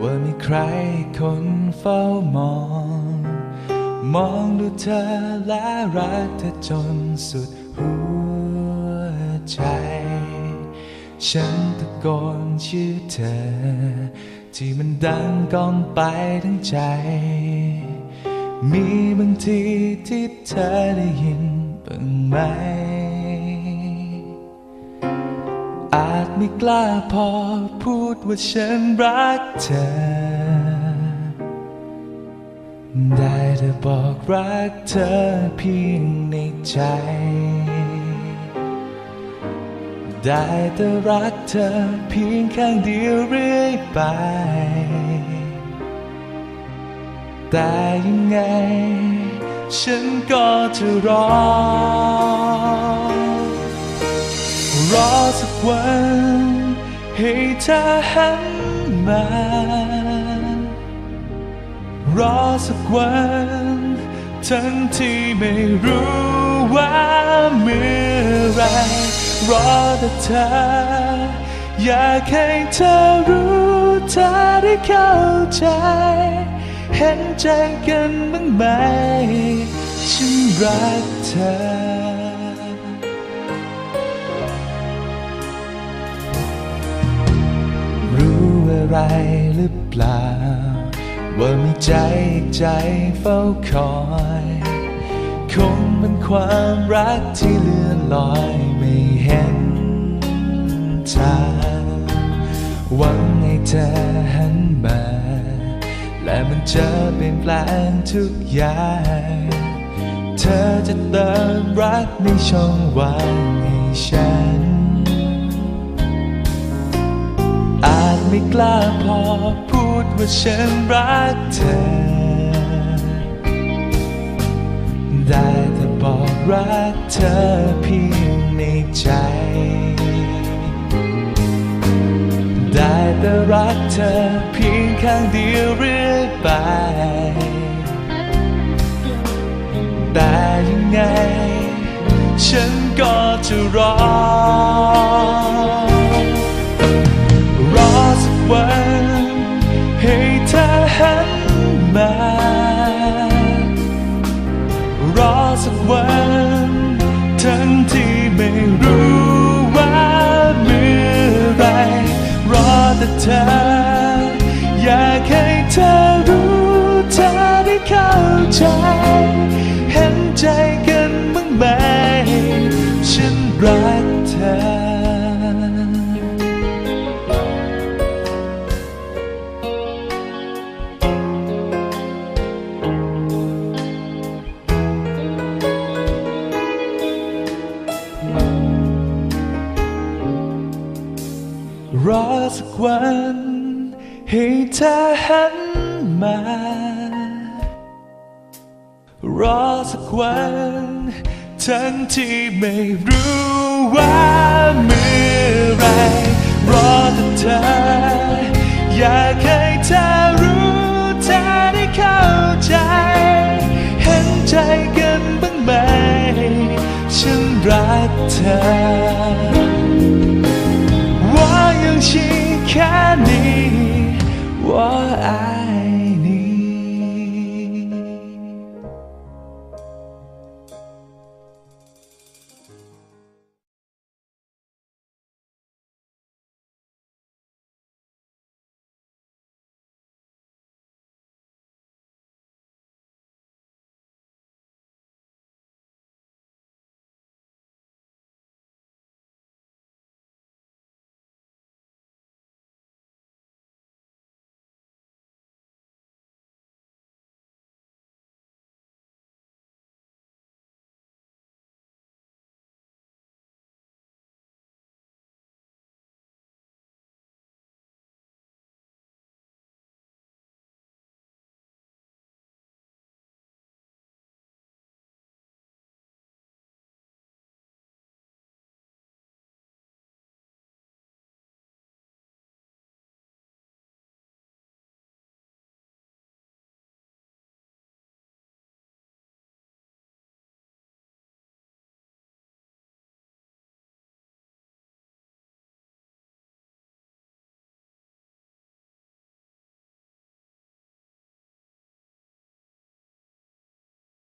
ว่ามีใครคนเฝ้ามอง มองดูเธอและรักเธอจนสุดหัวใจ ฉันตะโกนชื่อเธอ ที่มันดังก้องไปทั้งใจ มีบางทีที่เธอได้ยินบ้างไหม อาจไม่กล้าพอพูดว่าฉันรักเธอ ได้แต่บอกรักเธอเพียงในใจ ได้แต่รักเธอเพียงข้างเดียวเรื่อยไป แต่ยังไง ฉันก็จะรอ รอสักวันให้เธอหันมารอสักวันทั้งที่ไม่รู้ว่าเมื่อไรรอแต่เธอ อยากให้เธอรู้เธอได้เข้าใจ เห็นใจกันบ้างไหมฉันรักเธอ อะไรหรือเปล่า ว่ามีใจอีกใจเฝ้าคอย คงเป็นความรักที่เลื่อนลอยไม่เห็นทางหวังให้เธอหันมา และมันจะเปลี่ยนแปลงทุกอย่าง เธอจะเติมรักในช่องว่างให้ฉัน ไม่กล้าพอพูดว่าฉันรักเธอ ได้แต่บอกรักเธอเพียงในใจ ได้แต่รักเธอเพียงข้างเดียวเรื่อยไป แต่ยังไง ฉันก็จะรอ ทั้งที่ไม่รู้ว่าเมื่อไรรอแต่เธอ อยากให้เธอรู้เธอได้เข้าใจ เห็นใจกัน รอสักวันให้เธอหันมา รอสักวันทั้งที่ไม่รู้ว่าเมื่อไร รอแต่เธอ อยากให้เธอรู้เธอได้เข้าใจ เห็นใจกันบ้างไหม ฉันรักเธอ 看你我爱。